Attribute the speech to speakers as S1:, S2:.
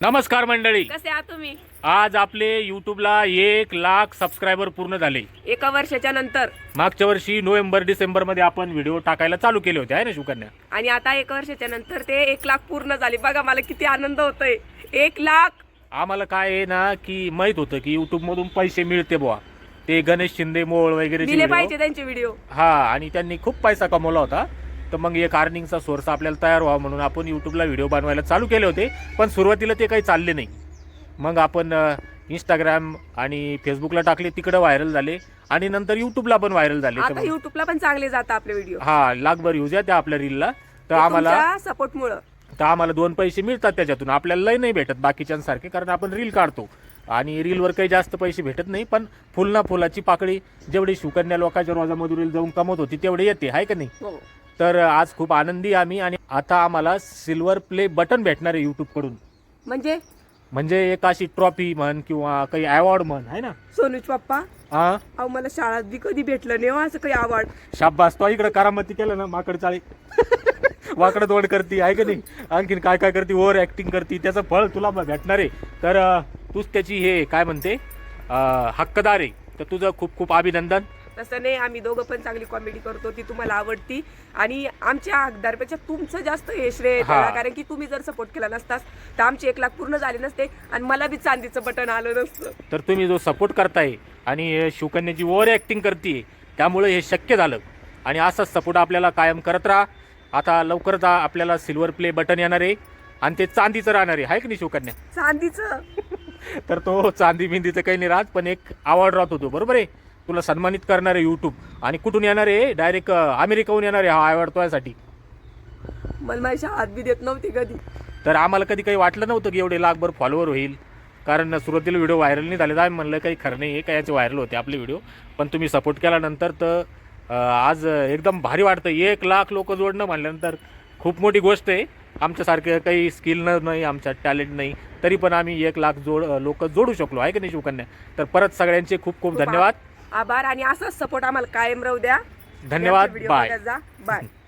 S1: नमस्कार मंडळी.
S2: कसे आहात तुम्ही?
S1: आज आपले युट्यूबला एक लाख सबस्क्रायबर पूर्ण झाले.
S2: एका वर्षाच्या नंतर.
S1: मागच्या वर्षी नोव्हेंबर डिसेंबरमध्ये आपण व्हिडिओ टाकायला चालू केले होते आहे ना शिवकन्या
S2: आणि आता एका वर्षाच्या नंतर ते एक लाख पूर्ण झाले. बघा मला किती आनंद होतोय. एक लाख!
S1: आम्हाला काय आहे ना की माहीत होतं की युट्यूब मधून पैसे मिळते बुवा. ते गणेश शिंदे मोळ वगैरे
S2: दिले पाहिजे त्यांचे व्हिडिओ
S1: हा आणि त्यांनी खूप पैसा कमवला होता. तर मग एक अर्निंगचा सोर्स आपल्याला तयार व्हावा म्हणून आपण युट्यूबला व्हिडिओ बनवायला चालू केले होते पण सुरुवातीला ते काही चालले नाही. मग आपण इंस्टाग्राम आणि फेसबुकला टाकले तिकडं व्हायरल झाले आणि नंतर युट्यूबला पण व्हायरल झाले.
S2: आता युट्यूबला पण चांगले जातात आपले व्हिडिओ
S1: हा लाखभर यूज आहे त्या आपल्या रीलला तर आम्हाला
S2: सपोर्ट मुळे
S1: तर आम्हाला दोन पैसे मिळतात त्याच्यातून. आपल्याला लय नाही भेटत बाकीच्यांसारखे कारण आपण रील काढतो. आणि रीलवर काही जास्त पैसे भेटत नाही पण फुल ना फुलाची पाकळी जेवढी सुकन्या लोकांच्या रोजामधून जाऊन कमवत होती तेवढे येते. आहे का नाही?
S2: हो.
S1: तर आज खूप आनंदी आम्ही आणि आता आम्हाला सिल्वर प्ले बटन भेटणार आहे यूट्यूबकडून
S2: म्हणजे?
S1: म्हणजे एक अशी ट्रॉफी म्हण किंवा काही अवॉर्ड म्हण आहे ना?
S2: सोनूच पप्पा
S1: हा
S2: अहो मला शाळात बी कधी भेटलं नाही हो असं काही आवड
S1: शाब्बास तो इकडे करामती केलं ना माकड चाळी. वाकड तोड करती आहे का नाही? आणखीन काय काय करते ओव्हर ऍक्टिंग करते त्याचं फळ तुला भेटणार आहे. तर अं, तूच त्याची हे काय म्हणते? अं, हक्कदार आहे. तर तुझं खूप खूप अभिनंदन.
S2: तसं नाही आम्ही दोघं पण चांगली कॉमेडी करतो ती तुम्हाला आवडती. आणि आमच्या हकदारपेक्षा तुमचं जास्त हे श्रेय त्याला.
S1: हा.
S2: कारण की तुम्ही जर सपोर्ट केला नसतास तर आमचे एक लाख पूर्ण झाले नसते आणि मला बी चांदीचं बटन आलं नसतं.
S1: तर तुम्ही जो सपोर्ट करताय आणि शिवकन्याची ओव्हर ऍक्टिंग करते त्यामुळे हे शक्य झालं. आणि असाच सपोर्ट आपल्याला कायम करत राहा. आता लवकरच आ- आपल्याला सिल्वर प्ले बटन येणार आहे. आणि ते चांदीचं राहणार आहे. आहे की नाही शिवकन्या?
S2: चांदीचं?
S1: तर तो चांदी बिंदीचं काही नाही राहत पण एक अवॉर्ड राहत होतो. बरोबर आहे? तुला सन्मानित करणार आहे यूट्यूब आणि कुठून येणार? आहे डायरेक्ट अमेरिकाहून येणार आहे हा अवॉर्ड तुझ्यासाठी
S2: मला माझी हात बी देत नव्हती कधी.
S1: तर आम्हाला कधी काही वाटलं नव्हतं की एवढे लाखभर फॉलोअर होईल. कारण सुरुवातीला व्हिडिओ व्हायरल नाही झाले तर आम्ही म्हणलं काही खरं नाही आहे काय याचे व्हायरल होते आपले व्हिडिओ पण तुम्ही सपोर्ट केल्यानंतर तर आज एकदम भारी वाटतं एक लाख लोक जोडणं म्हणल्यानंतर खूप मोठी गोष्ट आहे. आमच्यासारखं काही स्किल न नाही आमच्यात टॅलेंट नाही. तरी पण आम्ही एक लाख जोड लोक जोडू शकलो. आहे की नाही शिवकन्या? तर परत सगळ्यांचे खूप खूप धन्यवाद.
S2: आभार आणि असाच सपोर्ट आम्हाला कायम राहू द्या.
S1: धन्यवाद.
S2: व्हिडिओ
S1: बाय
S2: जा. बाय